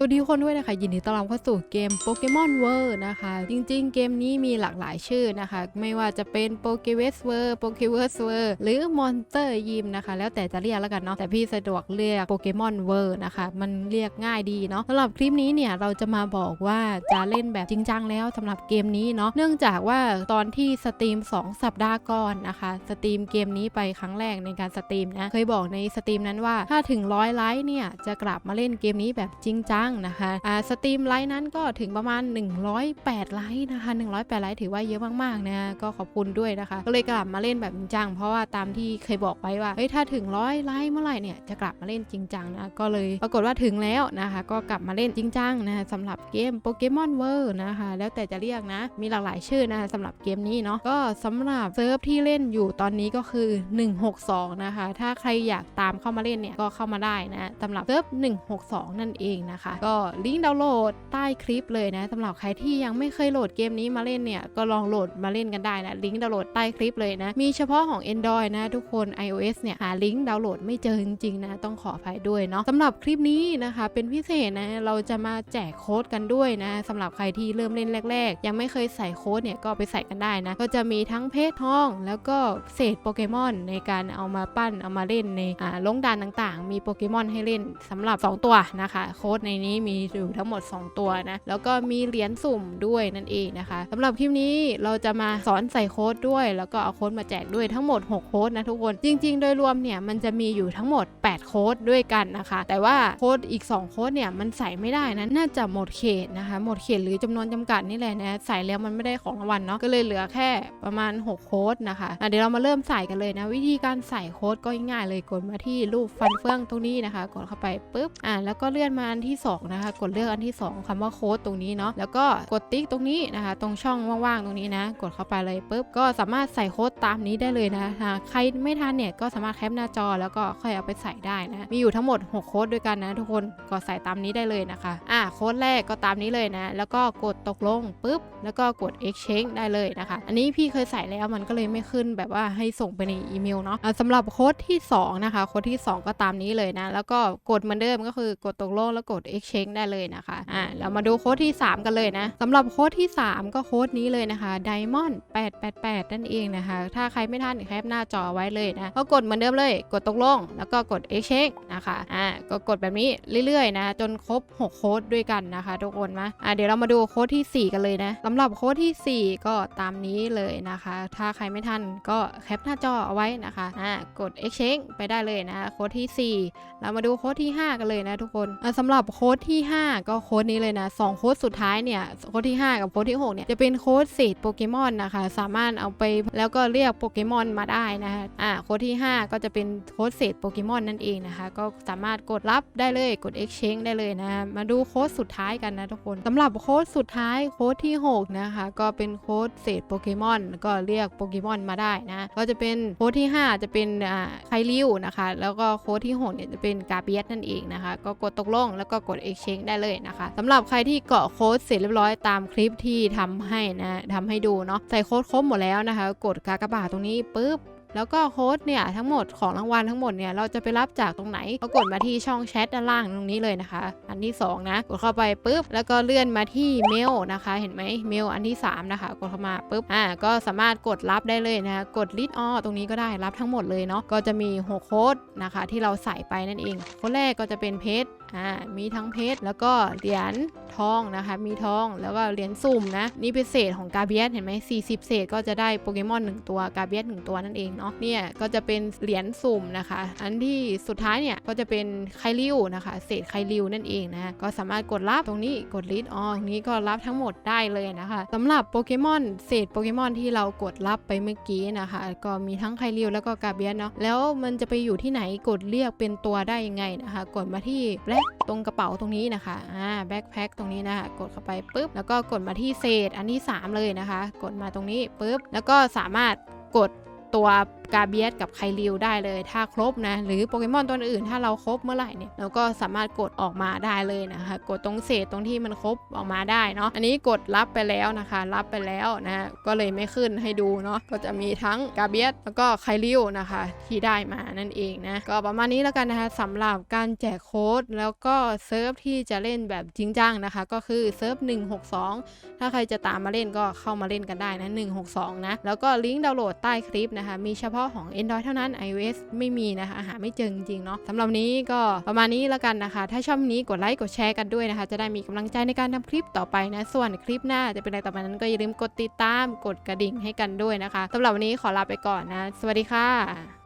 สวัสดีคนด้วยนะคะยินดีต้อนรับเข้าสู่เกมโปเกมอนเวิร์นะคะ จริงๆ เกมนี้มีหลากหลายชื่อนะคะ ไม่ว่าจะเป็นโปเกเวสเวอร์โปเกเวสเวอร์หรือมอนสเตอร์ยิมนะคะ แล้วแต่จะเรียกแล้วกันเนาะแต่พี่สะดวกเรียกโปเกมอนเวิร์นะคะ มันเรียกง่ายดีเนาะสำหรับคลิปนี้เนี่ยเราจะมาบอกว่าจะเล่นแบบจริงจังแล้วสำหรับเกมนี้เนาะเนื่องจากว่าตอนที่สตรีม 2 สัปดาห์ก่อนนะคะสตรีมเกมนี้ไปครั้งแรกในการสตรีมนะเคยบอกในสตรีมนั้นว่าถ้าถึงร้อยไลค์เนี่ยจะกลับมาเล่นเกมนี้แบบจริงจังนะคะอ่าสตรีมไลค์นั้นก็ถึงประมาณ 108 ไลค์นะคะ 108 ไลค์ถือว่าเยอะมากๆนะก็ขอบคุณด้วยนะคะ ก็เลยกลับมาเล่นแบบจริงจังเพราะว่าตามที่เคยบอกไว้ว่าเฮ้ยถ้าถึงร้อยไลค์เมื่อไหร่เนี่ยจะกลับมาเล่นจริงจังนะก็เลยปรากฏว่าถึงแล้วนะคะ ก็กลับมาเล่นจริงจังนะสำหรับเกมโปเกมอนเวิร์นะคะ แล้วแต่จะเรียกนะ มีหลากหลายชื่อนะคะสำหรับเกมนี้เนาะก็สำหรับเซิร์ฟที่เล่นอยู่ตอนนี้ก็คือ 162 นะคะ ถ้าใครอยากตามเข้ามาเล่นเนี่ยก็เข้ามาได้นะสำหรับเซิร์ฟ162 นั่นเองนะคะก็ลิงก์ดาวน์โหลดใต้คลิปเลยนะสำหรับใครที่ยังไม่เคยโหลดเกมนี้มาเล่นเนี่ยก็ลองโหลดมาเล่นกันได้นะลิงก์ดาวน์โหลดใต้คลิปเลยนะมีเฉพาะของ Android นะทุกคน iOS เนี่ยหาลิงก์ดาวน์โหลดไม่เจอจริงๆนะต้องขออภัยด้วยเนาะสำหรับคลิปนี้นะคะ เป็นพิเศษนะเราจะมาแจกโค้ดกันด้วยนะสำหรับใครที่เริ่มเล่นแรก ๆ ยังไม่เคยใส่โค้ดเนี่ยก็ไปใส่กันได้นะก็จะมีทั้งเพชรทอง แล้วก็เศษโปเกมอนในการเอามาปั้นเอามาเล่นในอ่าลงดานต่างๆ มีโปเกมอนให้เล่นสำหรับ 2 ตัวนะคะ โค้ดในนี้มีอยู่ทั้งหมด 2 ตัวนะ แล้วก็มีเหรียญสุ่มด้วยนั่นเองนะคะสำหรับคลิปนี้เราจะมาสอนใส่โค้ดด้วย แล้วก็เอาโค้ดมาแจกด้วยทั้งหมด 6 โค้ดนะทุกคน จริง ๆ โดยรวมเนี่ยมันจะมีอยู่ทั้งหมด 8 โค้ดด้วยกันนะคะ แต่ว่าโค้ดอีก 2 โค้ดเนี่ยมันใส่ไม่ได้นะน่าจะหมดเขตนะคะ หมดเขตหรือจำนวนจำกัดนี่แหละนะใส่แล้วมันไม่ได้ของรางวัลเนาะก็เลยเหลือแค่ประมาณ 6 โค้ดนะคะะเดี๋ยวเรามาเริ่มใส่กันเลยนะ วิธีการใส่โค้ดก็ง่ายเลยกดมาที่รูปฟันเฟืองตรงนี้นะคะ กดเข้าไปปุ๊บอ่าแล้วก็เลื่อนมาอันที่สองนะคะกดเลือกอันที่สองคำว่าโค้ดตรงนี้เนาะแล้วก็กดติ๊กตรงนี้นะคะ ตรงช่องว่างๆตรงนี้นะ กดเข้าไปเลยปุ๊บก็สามารถใส่โค้ดตามนี้ได้เลยนะหากใครไม่ทันเนี่ยก็สามารถแคปหน้าจอแล้วก็ค่อยเอาไปใส่ได้นะมีอยู่ทั้งหมด 6 โค้ดด้วยกันนะ ทุกคนก็ใส่ตามนี้ได้เลยนะคะอ่าโค้ดแรกก็ตามนี้เลยนะ แล้วก็กดตกลงปุ๊บแล้วก็กด exchange ได้เลยนะคะ อันนี้พี่เคยใส่แล้วมันก็เลยไม่ขึ้นแบบว่าให้ส่งไปในอีเมลเนาะะสำหรับโค้ดที่สองนะคะ โค้ดที่สองก็ตามนี้เลยนะ แล้วก็กดเหมือนเดิมก็คือกดตกลงแล้วกด exchange ได้เลยนะคะอ่าเรามาดูโค้ดที่ 3 กันเลยนะสำหรับโค้ดที่ 3 ก็โค้ดนี้เลยนะคะ diamond 888 นั่นเองนะคะ ถ้าใครไม่ทันแคปหน้าจอไว้เลยนะก็กดเหมือนเดิมเลย กดตกลง แล้วก็กด exchange นะคะอ่าก็กดแบบนี้เรื่อยๆนะ จนครบ 6 โค้ดด้วยกันนะคะ ทุกคนมาอ่าเดี๋ยวเรามาดูโค้ดที่ 4 กันเลยนะสำหรับโค้ดที่ 4 ก็ตามนี้เลยนะคะ ถ้าใครไม่ทันก็แคปหน้าจอเอาไว้นะคะอ่ากด exchange ไปได้เลยนะ โค้ดที่ 4 เรามาดูโค้ดที่ 5 กันเลยนะทุกคนอะสำหรับโค้ด้ดที่ 5 ก็โค้ดนี้เลยนะสองโค้ดสุดท้ายเนี่ยโค้ดที่ 5 กับโค้ดที่6เนี่ยจะเป็นโค้ดเศษโปเกมอนนะคะ สามารถเอาไปแล้วก็เรียกโปเกมอนมาได้นะคะอ่าโค้ดที่ 5 ก็จะเป็นโค้ดเศษโปเกมอนนั่นเองนะคะ ก็สามารถกดรับได้เลยกด exchange ได้เลยนะมาดูโค้ดสุดท้ายกันนะทุกคนสำหรับโค้ดสุดท้ายโค้ดที่ 6 นะคะ ก็เป็นโค้ดเศษโปเกมอนก็เรียกโปเกมอนมาได้นะก็จะเป็นโค้ดที่ 5 จะเป็นอ่าไคลิวนะคะ แล้วก็โค้ดที่6เนี่ยจะเป็นกาเบียสนั่นเองนะคะ ก็กดตกลงแล้วก็กด exchange ได้เลยนะคะสำหรับใครที่เกาะโค้ดเสร็จเรียบร้อยตามคลิปที่ทำให้นะทำให้ดูเนาะใส่โค้ดครบหมดแล้วนะคะ กดกากบาทตรงนี้ปุ๊บแล้วก็โค้ดเนี่ยทั้งหมดของรางวัลทั้งหมดเนี่ยเราจะไปรับจากตรงไหนก็กดมาที่ช่องแชทด้านล่างตรงนี้เลยนะคะ อันที่สองนะ กดเข้าไปปุ๊บ แล้วก็เลื่อนมาที่เมลนะคะ เห็นไหมเมลอันที่สามนะคะ กดเข้ามาปุ๊บอ่าก็สามารถกดรับได้เลยนะคะกดลิดออตรงนี้ก็ได้รับทั้งหมดเลยเนาะก็จะมี 6 โค้ดนะคะ ที่เราใส่ไปนั่นเองโค้ดแรกก็จะเป็นเพชรอ่ามีทั้งเพชรแล้วก็เหรียญทองนะคะ มีทองแล้วก็เหรียญสุ่มนะ นี่เป็นเศษของกาเบียสเห็นไหม40เศษก็จะได้โปเกมอน1ตัวกาเบียส1ตัวนั่นเองเนาะเนี่ยก็จะเป็นเหรียญสุ่มนะคะ อันที่สุดท้ายเนี่ยก็จะเป็นไคลิวนะคะ เศษไคลิวนั่นเองนะก็สามารถกดรับตรงนี้กดลิดออตรงนี้ก็รับทั้งหมดได้เลยนะคะสำหรับโปเกมอนเศษโปเกมอนที่เรากดรับไปเมื่อกี้นะคะ ก็มีทั้งไคลิวแล้วก็กาเบียสเนาะแล้วมันจะไปอยู่ที่ไหนกดเรียกเป็นตัวได้ยังไงนะคะ กดมาที่แตรงกระเป๋าตรงนี้นะคะอ่าแบ็คแพ็คตรงนี้นะคะกดเข้าไปปุ๊บแล้วก็กดมาที่เศษอันที่ 3 เลยนะคะ กดมาตรงนี้ปุ๊บแล้วก็สามารถกด ตัวกาเบียสกับไคลิวได้เลยถ้าครบนะ หรือโปเกมอนตัวอื่นถ้าเราครบเมื่อไหร่เนี่ยเราก็สามารถกดออกมาได้เลยนะคะ กดตรงเศษตรงที่มันครบออกมาได้เนาะอันนี้กดรับไปแล้วนะคะ รับไปแล้วนะก็เลยไม่ขึ้นให้ดูเนาะก็จะมีทั้งกาเบียสแล้วก็ไคลิวนะคะที่ได้มานั่นเองนะก็ประมาณนี้แล้วกันนะคะสำหรับการแจกโค้ดแล้วก็เซิร์ฟที่จะเล่นแบบจริงจังนะคะ ก็คือเซิร์ฟ162 ถ้าใครจะตามมาเล่นก็เข้ามาเล่นกันได้นะ162นะแล้วก็ลิงก์ดาวน์โหลดใต้คลิปนะคะ มีเฉพาะของ Android เท่านั้น iOS ไม่มีนะคะหาไม่เจอจริงๆเนาะสำหรับนี้ก็ประมาณนี้แล้วกันนะคะ ถ้าชอบนี้กดไลค์กดแชร์กันด้วยนะคะ จะได้มีกำลังใจในการทำคลิปต่อไปนะส่วนคลิปหน้าจะเป็นอะไรต่อไปนั้นก็อย่าลืมกดติดตามกดกระดิ่งให้กันด้วยนะคะสำหรับวันนี้ขอลาไปก่อนนะ สวัสดีค่ะ